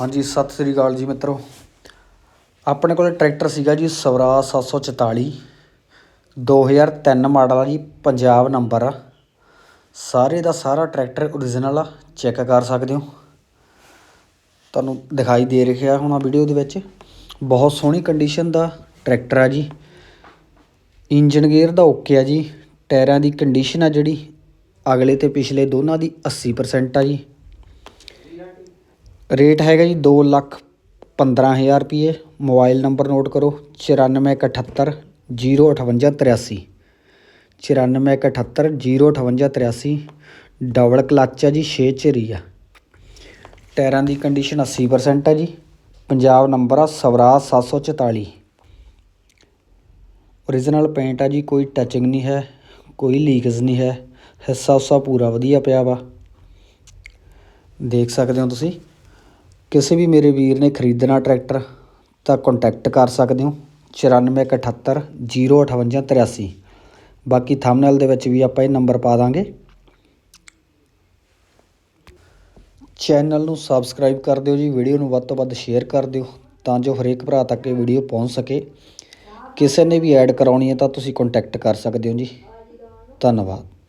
ਹਾਂਜੀ, ਸਤਿ ਸ੍ਰੀ ਅਕਾਲ ਜੀ ਮਿੱਤਰੋ। ਆਪਣੇ ਕੋਲ ਟਰੈਕਟਰ ਸੀਗਾ ਜੀ ਸਵਰਾਜ 744 2003 ਮਾਡਲ ਆ ਜੀ, ਪੰਜਾਬ ਨੰਬਰ ਆ। ਸਾਰੇ ਦਾ ਸਾਰਾ ਟਰੈਕਟਰ ਓਰੀਜਨਲ ਆ, ਚੈੱਕ ਕਰ ਸਕਦੇ ਹੋ। ਤੁਹਾਨੂੰ ਦਿਖਾਈ ਦੇ ਰਿਹਾ ਹੋਣਾ ਵੀਡੀਓ ਦੇ ਵਿੱਚ। ਬਹੁਤ ਸੋਹਣੀ ਕੰਡੀਸ਼ਨ ਦਾ ਟਰੈਕਟਰ ਆ ਜੀ। ਇੰਜਨ ਗੇਅਰ ਦਾ ਓਕੇ ਆ ਜੀ। ਟਾਇਰਾਂ ਦੀ ਕੰਡੀਸ਼ਨ ਆ ਜਿਹੜੀ, ਅਗਲੇ ਤੇ ਪਿਛਲੇ ਦੋਨਾਂ ਦੀ 80% ਆ ਜੀ। ਰੇਟ ਹੈਗਾ ਜੀ ਦੋ ਲੱਖ ਪੰਦਰਾਂ ਹਜ਼ਾਰ ਰੁਪਈਏ ਮੋਬਾਈਲ ਨੰਬਰ ਨੋਟ ਕਰੋ, ਚੁਰਾਨਵੇਂ ਇੱਕ ਅਠੱਤਰ ਜੀਰੋ ਅਠਵੰਜਾ ਤਰਿਆਸੀ। ਚੁਰਾਨਵੇਂ ਇੱਕ ਅਠੱਤਰ ਜੀਰੋ ਅਠਵੰਜਾ ਤਰਿਆਸੀ। ਡਬਲ ਕਲੱਚ ਆ ਜੀ, ਛੇ ਝਰੀ ਆ। ਟਾਇਰਾਂ ਦੀ ਕੰਡੀਸ਼ਨ 80% ਆ ਜੀ। ਪੰਜਾਬ ਨੰਬਰ ਆ, ਸਵਰਾਜ 744 ਓਰੀਜਨਲ ਪੇਂਟ ਆ ਜੀ, ਕੋਈ ਟੱਚਿੰਗ ਨਹੀਂ ਹੈ, ਕੋਈ ਲੀਕਸ ਨਹੀਂ ਹੈ। ਹਿੱਸਾ ਉਸਾ ਪੂਰਾ ਵਧੀਆ ਪਿਆ ਵਾ। ਦੇਖ ਸਕਦੇ ਹੋ ਤੁਸੀਂ। ਕਿਸੇ ਵੀ ਮੇਰੇ ਵੀਰ ਨੇ ਖਰੀਦਣਾ ਟਰੈਕਟਰ, ਤਾਂ ਕੰਟੈਕਟ ਕਰ ਸਕਦੇ ਹੋ। 9478 058 83 ਬਾਕੀ ਥੰਬਨੇਲ ਦੇ ਵਿੱਚ ਵੀ ਆਪਾਂ ਇਹ ਨੰਬਰ ਪਾ ਦਾਂਗੇ। ਚੈਨਲ ਨੂੰ ਸਬਸਕ੍ਰਾਈਬ ਕਰ ਦਿਓ ਜੀ ਵੀਡੀਓ ਨੂੰ ਵੱਧ ਤੋਂ ਵੱਧ ਸ਼ੇਅਰ ਕਰ ਦਿਓ, ਤਾਂ ਜੋ ਹਰੇਕ ਭਰਾ ਤੱਕ ਇਹ ਵੀਡੀਓ ਪਹੁੰਚ ਸਕੇ। ਕਿਸੇ ਨੇ ਵੀ ਐਡ ਕਰਾਉਣੀ ਹੈ ਤਾਂ ਤੁਸੀਂ ਕੰਟੈਕਟ ਕਰ ਸਕਦੇ ਹੋ ਜੀ। ਧੰਨਵਾਦ।